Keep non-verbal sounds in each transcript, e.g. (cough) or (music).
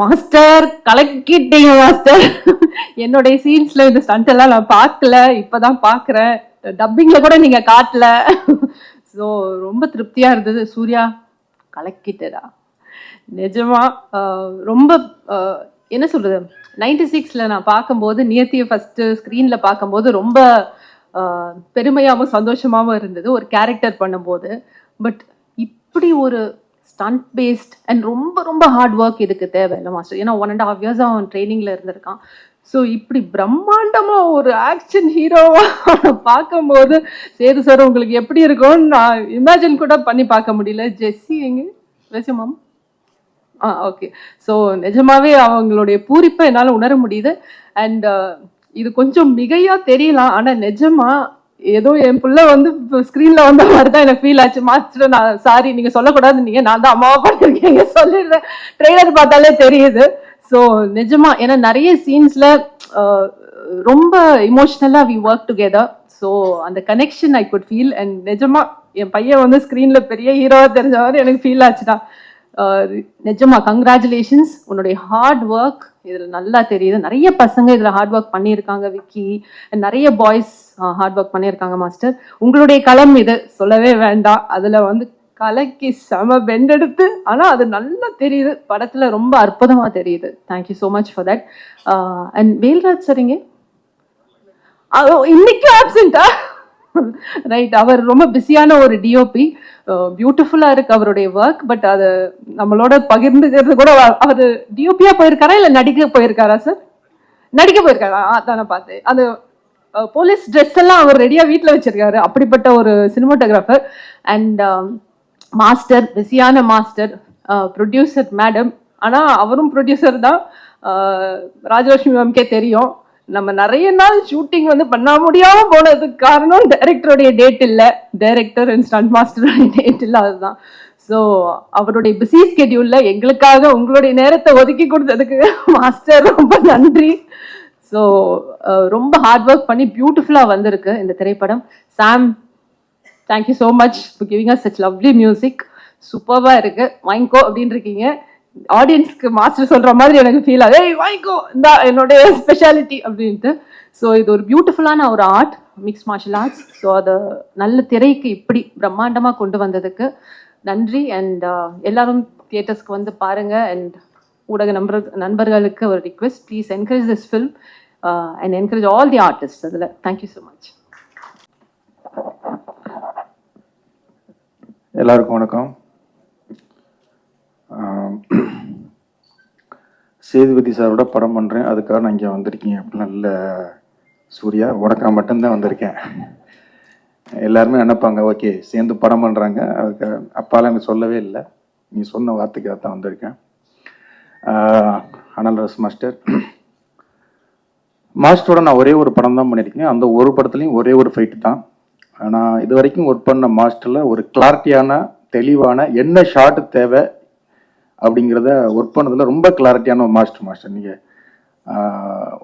Master கலக்கிட்டீங்க master என்னுடைய சீன்ஸ்ல இந்த stunt எல்லாம் நான் பார்க்கல. இப்பதான் பாக்குறேன் டப்பிங்ல கூட நீங்க காட்டல. ஸோ ரொம்ப திருப்தியா இருந்தது. சூர்யா கலக்கிட்டடா. நிஜமா ரொம்ப என்ன சொல்றது? நைன்டி சிக்ஸ்ல நான் பார்க்கும்போது நியத்தியை ஃபர்ஸ்ட் ஸ்க்ரீன்ல பார்க்கும்போது ரொம்ப பெருமையாகவும் சந்தோஷமாகவும் இருந்தது. ஒரு கேரக்டர் பண்ணும்போது. பட் இப்படி ஒரு ஸ்டண்ட் பேஸ்ட் அண்ட் ரொம்ப ரொம்ப ஹார்ட் ஒர்க் இதுக்கு தேவை இல்லை மாஸ்டர் ஏன்னா ஒன் அண்ட் ஹாஃப் இயர்ஸ் அவன் ட்ரைனிங்கில் இருந்திருக்கான். ஸோ இப்படி பிரம்மாண்டமாக ஒரு ஆக்ஷன் ஹீரோவாக பார்க்கும்போது சேது சார் உங்களுக்கு எப்படி இருக்கும்னு நான் இமேஜின் கூட பண்ணி பார்க்க முடியல. ஜெஸ்ஸி எங்க? ஜெஸ்ஸி ஆ ஓகே ஸோ நிஜமாவே அவங்களுடைய பூரிப்பை என்னால் உணர முடியுது. அண்ட் uh, இது கொஞ்சம் மிகையாக தெரியலாம். ஆனால் நிஜமாக ஏதோ என் பிள்ளை வந்து ஸ்க்ரீனில் வந்த மாதிரி தான் எனக்கு ஃபீல் ஆச்சு. மாஸ்டர் நான் சாரி நீங்கள் சொல்லக்கூடாது நீங்கள் நான் தான் அம்மாவை பண்ணிருக்கீங்க சொல்லிடுறேன். ட்ரெய்லர் பார்த்தாலே தெரியுது. ஸோ நிஜமா ஏன்னா நிறைய சீன்ஸில் ரொம்ப இமோஷ்னலாக வி ஒர்க் டுகெதர் ஸோ அந்த connection I good feel and நிஜமா என் பையன் வந்து ஸ்க்ரீனில் பெரிய ஹீரோவாக தெரிஞ்ச மாதிரி எனக்கு ஃபீல் ஆச்சுதான் நிஜமா கங்க்ராச்சுலேஷன்ஸ் உன்னுடைய ஹார்ட் ஒர்க் இதில் நல்லா தெரியுது. நிறைய பசங்க இதில் ஹார்ட் ஒர்க் பண்ணியிருக்காங்க விக்கி. நிறைய பாய்ஸ் ஹார்ட் ஒர்க் பண்ணியிருக்காங்க மாஸ்டர் உங்களுடைய களம் இது. சொல்லவே வேண்டாம். அதில் வந்து கலக்கி செம பெண்டெடுத்து ஆனால் அது நல்லா தெரியுது. படத்தில் ரொம்ப அற்புதமாக தெரியுது. Thank you so much for that and Velraj சரிங்க இன்னைக்கு ஆப்சண்டா (laughs) ரைட் அவர் ரொம்ப பிஸியான ஒரு டிஓபி பியூட்டிஃபுல்லாக இருக்கு அவருடைய ஒர்க் பட் அது நம்மளோட பகிர்ந்துக்கிறது கூட அவர் டிஓபியா போயிருக்காரா இல்லை நடிக்க போயிருக்காரா சார் நடிக்க போயிருக்காரா? அதான் பார்த்து அது போலீஸ் ட்ரெஸ் எல்லாம் அவர் ரெடியாக வீட்டில் வச்சிருக்காரு. அப்படிப்பட்ட ஒரு சினிமாட்டோகிராஃபர் அண்ட் மாஸ்டர் பிஸியான மாஸ்டர் ப்ரொடியூசர் மேடம் ஆனால் அவரும் ப்ரொடியூசர் தான். ராஜலட்சுமி மேம்கே தெரியும். நம்ம நிறைய நாள் ஷூட்டிங் வந்து பண்ண முடியாம போனதுக்கு காரணம் டைரக்டருடைய டேட் இல்லை. டைரக்டர் அண்ட் ஸ்டண்ட் மாஸ்டருடைய டேட் இல்லை அதுதான். ஸோ அவருடைய பிஸி ஸ்கெடியூல்ல எங்களுக்காக உங்களுடைய நேரத்தை ஒதுக்கி கொடுத்ததுக்கு மாஸ்டர் ரொம்ப நன்றி. ஸோ ரொம்ப ஹார்ட் ஒர்க் பண்ணி பியூட்டிஃபுல்லாக வந்திருக்கு இந்த திரைப்படம். Sam thank you so much for giving us such lovely music சூப்பராக இருக்குது வாங்கிக்கோ அப்படின்னு இருக்கீங்க ஆடியன்ஸ்க்கு மாஸ்டர் சொல்கிற மாதிரி எனக்கு ஃபீல் ஆகுது. ஏய் வாங்கிக்கோ. இந்த என்னுடைய ஸ்பெஷாலிட்டி அப்படின்ட்டு. ஸோ இது ஒரு பியூட்டிஃபுல்லான ஒரு art mix martial arts so அதை நல்ல திரைக்கு இப்படி பிரம்மாண்டமாக கொண்டு வந்ததுக்கு நன்றி. அண்ட் uh, எல்லாரும் தியேட்டர்ஸ்க்கு வந்து பாருங்க. அண்ட் ஊடக நண்பர் நண்பர்களுக்கு ஒரு request please encourage this film and encourage all the artist அதில். தேங்க்யூ ஸோ மச் எல்லாருக்கும் வணக்கம். சேதுபதி சாரோட படம் பண்ணுறேன் அதுக்காக நான் இங்கே வந்திருக்கீங்க அப்படிலாம் இல்லை சூர்யா உனக்காக மட்டும்தான் வந்திருக்கேன். எல்லாருமே நினைப்பாங்க ஓகே சேர்ந்து படம் பண்ணுறாங்க அதுக்கு அப்பாலாம் எனக்கு சொல்லவே இல்லை. நீ சொன்ன வார்த்தைக்காக தான் வந்திருக்கேன். அனல் ரஸ் மாஸ்டர். மாஸ்டரோட நான் ஒரே ஒரு படம் தான் பண்ணியிருக்கேன். அந்த ஒரு படத்துலையும் ஒரே ஒரு ஃபைட்டு தான். நான் இது வரைக்கும் ஒர்க் பண்ண மாஸ்டரில் ஒரு கிளாரிட்டியான தெளிவான என்ன ஷாட் தேவை அப்படிங்கிறத ஒர்க் பண்ணதில் ரொம்ப கிளாரிட்டியான ஒரு மாஸ்டர் மாஸ்டர் நீங்கள்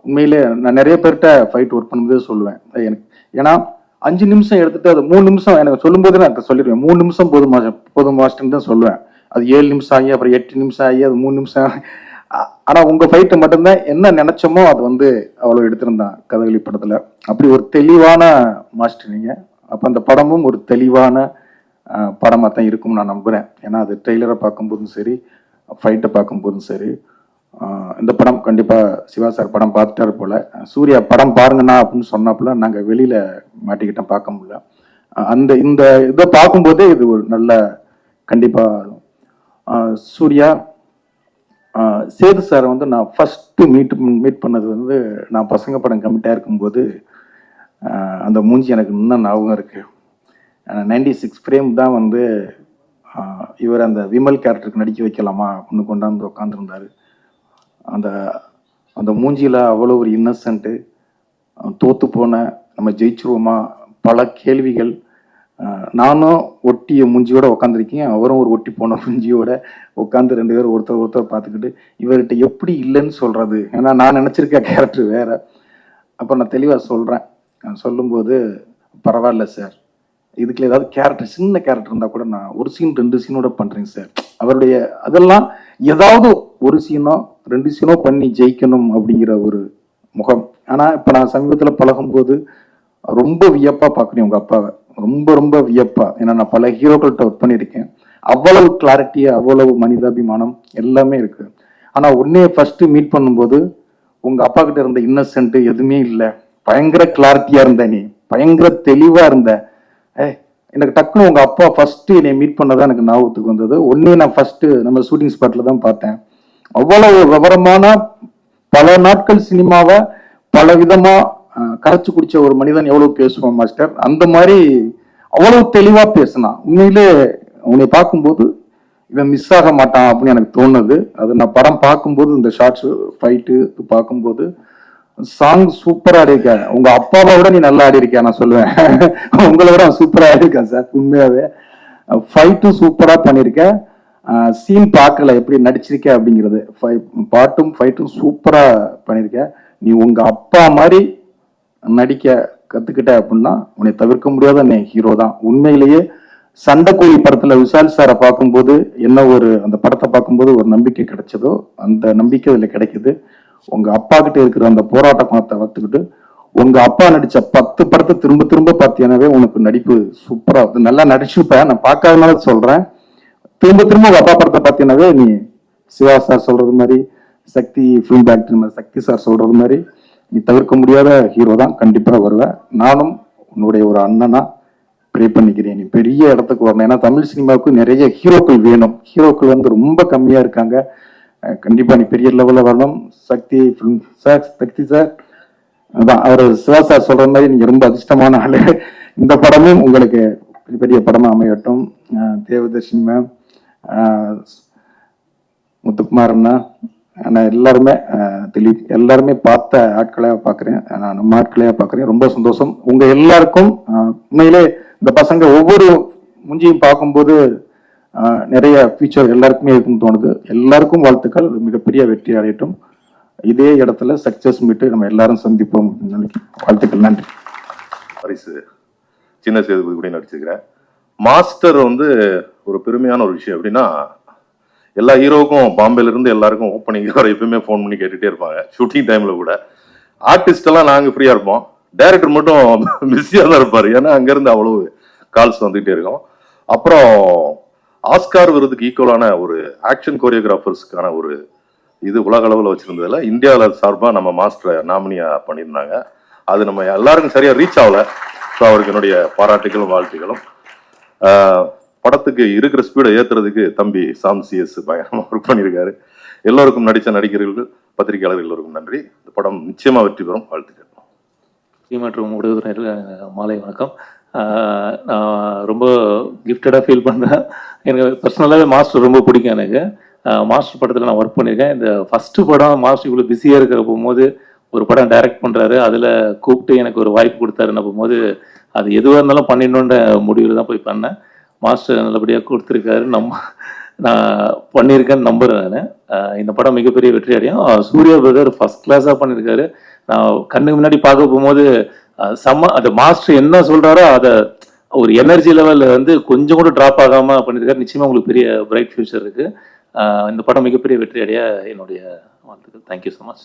உண்மையிலே நான் நிறைய பேர்கிட்ட ஃபைட் ஒர்க் பண்ணும்போதே சொல்லுவேன். எனக்கு ஏன்னா அஞ்சு நிமிஷம் எடுத்துட்டு அது மூணு நிமிஷம் எனக்கு சொல்லும்போது நான் சொல்லிடுவேன். மூணு நிமிஷம் போதும் மாஸ்டர் போதும் மாஸ்டர்னு தான் சொல்லுவேன். அது ஏழு நிமிஷம் ஆகி அப்புறம் எட்டு நிமிஷம் ஆகி அது மூணு நிமிஷம் ஆனால் உங்கள் உங்க ஃபைட்டு மட்டும்தான் என்ன நினச்சோமோ அது வந்து அவ்வளோ எடுத்திருந்தான் கதகளி படத்தில். அப்படி ஒரு தெளிவான மாஸ்டர் நீங்கள் அப்போ அந்த படமும் ஒரு தெளிவான படமாக தான் இருக்கும்னு நான் நம்புகிறேன் ஏன்னா அது ட்ரெய்லரை பார்க்கும்போதும் சரி ஃபைட்டை பார்க்கும்போதும் சரி இந்த படம் கண்டிப்பாக சிவா சார் படம் பார்த்துட்டாரு போல். சூர்யா படம் பாருங்கண்ணா அப்படின்னு சொன்னப்பல நாங்கள் வெளியில் மாட்டிக்கிட்டோம் பார்க்க முடியல. அந்த இந்த இதை பார்க்கும்போதே இது ஒரு நல்ல கண்டிப்பாக சூர்யா சேது சார் வந்து நான் ஃபஸ்ட்டு மீட் மீட் பண்ணது வந்து நான் பசங்க படம் கமிட்டாக இருக்கும்போது அந்த மூஞ்சி எனக்கு இன்னும் ஞாபகம் இருக்குது நைன்டி சிக்ஸ் ஃப்ரேம் தான் வந்து இவர் அந்த விமல் கேரக்டருக்கு நடிக்க வைக்கலாமா? ஒன்று கொண்டாந்து உட்காந்துருந்தாரு அந்த அந்த மூஞ்சியில் அவ்வளோ ஒரு இன்னசென்ட்டு தோற்று போன நம்ம ஜெயிச்சிருவோமா? பல கேள்விகள். நானும் ஒட்டிய மூஞ்சியோட உட்காந்துருக்கேன் அவரும் ஒரு ஒட்டி போன மூஞ்சியோட உட்காந்து ரெண்டு பேரும் ஒருத்தர் ஒருத்தர் பார்த்துக்கிட்டு இவர்கிட்ட எப்படி இல்லைன்னு சொல்கிறது ஏன்னா நான் நினச்சிருக்க கேரக்டர் வேறு. அப்போ நான் தெளிவாக சொல்கிறேன் சொல்லும்போது பரவாயில்ல சார். இதுக்குள்ள ஏதாவது கேரக்டர் சின்ன கேரக்டர் இருந்தால் கூட நான் ஒரு சீன் ரெண்டு சீனோட பண்ணுறேன் சார் அவருடைய அதெல்லாம் ஏதாவது ஒரு சீனோ ரெண்டு சீனோ பண்ணி ஜெயிக்கணும் அப்படிங்கிற ஒரு முகம். ஆனால் இப்போ நான் சமீபத்தில் பழகும்போது ரொம்ப வியப்பாக பார்க்குறேன் உங்கள் அப்பாவை. ரொம்ப ரொம்ப வியப்பாக ஏன்னா நான் பல ஹீரோக்கள்கிட்ட ஒர்க் பண்ணியிருக்கேன். அவ்வளவு கிளாரிட்டி அவ்வளவு மனிதாபிமானம் எல்லாமே இருக்குது ஆனால் உன்னைய ஃபஸ்ட்டு மீட் பண்ணும்போது உங்கள் அப்பா கிட்ட இருந்த இன்னசென்ட்டு எதுவுமே இல்லை. பயங்கர கிளாரிட்டியாக இருந்த நீ. பயங்கர தெளிவாக இருந்த. ஏ எனக்கு டக்குன்னு உங்கள் அப்பா ஃபஸ்ட்டு என்னை மீட் பண்ணதான் எனக்கு ஞாபகத்துக்கு வந்தது. ஒன்றே நான் ஃபஸ்ட்டு நம்ம ஷூட்டிங் ஸ்பாட்டில் தான் பார்த்தேன். அவ்வளவு விவரமான பல நாட்கள் சினிமாவை பல விதமாக கரைச்சி குடித்த குடிச்ச ஒரு மனிதன் எவ்வளோ பேசுவான் மாஸ்டர்? அந்த மாதிரி அவ்வளோ தெளிவாக பேசினான். உண்மையிலே உன்னை பார்க்கும்போது இவன் மிஸ் ஆக மாட்டான் அப்படின்னு எனக்கு தோணுது. அது நான் படம் பார்க்கும்போது இந்த ஷார்ட்ஸ் ஃபைட்டு பார்க்கும்போது சாங் சூப்பரா ஆடியிருக்கேன் உங்க அப்பாவை விட நீ நல்லா ஆடிருக்க நான் சொல்லுவேன். உங்களை விட சூப்பரா ஆடியிருக்கேன் சார் உண்மையாவே. ஃபைட்டும் சூப்பரா பண்ணியிருக்கேன் சீன் பார்க்கல எப்படி நடிச்சிருக்க அப்படிங்கிறது. பாட்டும் ஃபைட்டும் சூப்பரா பண்ணியிருக்கேன் நீ உங்க அப்பா மாதிரி நடிக்க கத்துக்கிட்ட அப்படின்னா உன்னை தவிர்க்க முடியாத நீ ஹீரோ தான். உண்மையிலேயே சண்டைக்கோழி படத்துல விஷால் சாரை பார்க்கும்போது என்ன ஒரு அந்த படத்தை பார்க்கும்போது ஒரு நம்பிக்கை கிடைச்சதோ அந்த நம்பிக்கை இதில் கிடைக்குது. உங்க அப்பா கிட்ட இருக்கிற அந்த போராட்ட குணத்தை வளர்த்துக்கிட்டு உங்க அப்பா நடிச்ச பத்து படத்தை திரும்ப திரும்ப பார்த்தீங்கன்னாவே உனக்கு நடிப்பு சூப்பரா வந்து நல்லா நடிச்சிருப்பேன் நான் பார்க்காதனால சொல்றேன். திரும்ப திரும்ப உங்க அப்பா படத்தை பார்த்தீங்கன்னாவே நீ சிவா சார் சொல்றது மாதிரி சக்தி ஃபிலிம் பேக்டரி மாதிரி சக்தி சார் சொல்றது மாதிரி நீ தவிர்க்க முடியாத ஹீரோ தான். கண்டிப்பா வருவேன் நானும் உன்னுடைய ஒரு அண்ணனா ப்ரே பண்ணிக்கிறேன். நீ பெரிய இடத்துக்கு வரணும். ஏன்னா தமிழ் சினிமாவுக்கு நிறைய ஹீரோக்கள் வேணும். ஹீரோக்கள் வந்து ரொம்ப கம்மியா இருக்காங்க. கண்டிப்பாக நீ பெரிய லெவலில் வரணும். Sakthi film sir Sakthi sir அதான் அவர் சிவா சார் சொல்கிற மாதிரி நீங்கள் ரொம்ப அதிர்ஷ்டமான ஆளு. இந்த படமும் உங்களுக்கு பெரிய பெரிய படமாக அமையட்டும். தேவதர்ஷன் தேவதர்ஷினி மேம் முத்துக்குமார் அண்ணா நான் எல்லாருமே திலீப் எல்லாருமே பார்த்த ஆட்களையாக பார்க்குறேன். நான் நம்ம ஆட்களையாக பார்க்குறேன். ரொம்ப சந்தோஷம். உங்கள் எல்லாருக்கும் உண்மையிலே இந்த பசங்க ஒவ்வொரு முஞ்சியும் பார்க்கும்போது நிறைய ஃபியூச்சர் எல்லாருக்குமே இருக்குன்னு தோணுது. எல்லாருக்கும் வாழ்த்துக்கள். மிகப்பெரிய வெற்றி அடையட்டும். இதே இடத்துல சக்சஸ் மீட்டு நம்ம எல்லாரும் சந்திப்போம் வாழ்த்துக்கள். நன்றி. பரிசு. சின்ன சேதுபதி கூட நடிச்சிருக்கிறேன் மாஸ்டர் வந்து ஒரு பெருமையான ஒரு விஷயம் எப்படின்னா எல்லா ஹீரோவுக்கும் பாம்பேலேருந்து எல்லாருக்கும் ஓப்பனிங் வர எப்பயுமே ஃபோன் பண்ணி கேட்டுகிட்டே இருப்பாங்க. ஷூட்டிங் டைமில் கூட. ஆர்டிஸ்டெல்லாம் எல்லாம் ஃப்ரீயாக இருப்போம். டைரக்டர் மட்டும் (laughs) பிஸியாக தான் இருப்பார். ஏன்னா அங்கேருந்து அவ்வளோ அவ்வளவு கால்ஸ் வந்துகிட்டே இருக்கும். அப்புறம் ஆஸ்கார் விருதுக்கு ஈக்குவலான ஒரு ஆக்ஷன் கோரியோகிராஃபர்ஸ்க்கான ஒரு இது உலக அளவில் வச்சுருந்ததில் இந்தியாவில் சார்பாக நம்ம மாஸ்டரை நாமினியாக பண்ணியிருந்தாங்க. அது நம்ம எல்லாருக்கும் சரியாக ரீச் ஆகலை. ஸோ அவருக்கு என்னுடைய பாராட்டுகளும் வாழ்த்துக்களும் படத்துக்கு இருக்கிற ஸ்பீடை ஏத்துறதுக்கு தம்பி சாம் சிஎஸ் பயங்கரமாக ஒர்க் பண்ணியிருக்காரு. எல்லோருக்கும் நடித்த நடிகர்கள் பத்திரிகையாளர் எல்லோருக்கும் நன்றி. இந்த படம் நிச்சயமாக வெற்றி பெறும். வாழ்த்துக்கள். மற்றும் மாலை வணக்கம். நான் ரொம்ப கிஃப்டடாக ஃபீல் பண்ணுறேன் எனக்கு பர்சனலாகவே மாஸ்டர் ரொம்ப பிடிக்கும் எனக்கு. மாஸ்டர் படத்தில் நான் ஒர்க் பண்ணியிருக்கேன் இந்த ஃபஸ்ட்டு படம் மாஸ்டர் இவ்வளோ பிஸியாக இருக்கிற போகும்போது ஒரு படம் டைரக்ட் பண்ணுறாரு அதில் கூப்பிட்டு எனக்கு ஒரு வாய்ப்பு கொடுத்தாருன்னு போகும்போது அது எதுவாக இருந்தாலும் பண்ணிடணுன்ற முடிவில் தான் போய் பண்ணேன். மாஸ்டர் நல்லபடியாக கொடுத்துருக்காரு. நம்ம நான் பண்ணியிருக்கேன்னு நம்புகிறேன் நான். இந்த படம் மிகப்பெரிய வெற்றி அடையும் சூர்யா பிரதர் ஃபர்ஸ்ட் கிளாஸாக பண்ணியிருக்காரு நான் கண்ணுக்கு முன்னாடி பார்க்க போகும்போது சம செம்ம அந்த மாஸ்டர் என்ன சொல்கிறாரோ அதை ஒரு எனர்ஜி லெவலில் வந்து கொஞ்சம் கூட ட்ராப் ஆகாமல் பண்ணியிருக்காரு. நிச்சயமாக உங்களுக்கு பெரிய பிரைட் ஃபியூச்சர் இருக்குது இந்த படம் மிகப்பெரிய வெற்றி அடைய என்னுடைய வாழ்த்துக்கள். Thank you so much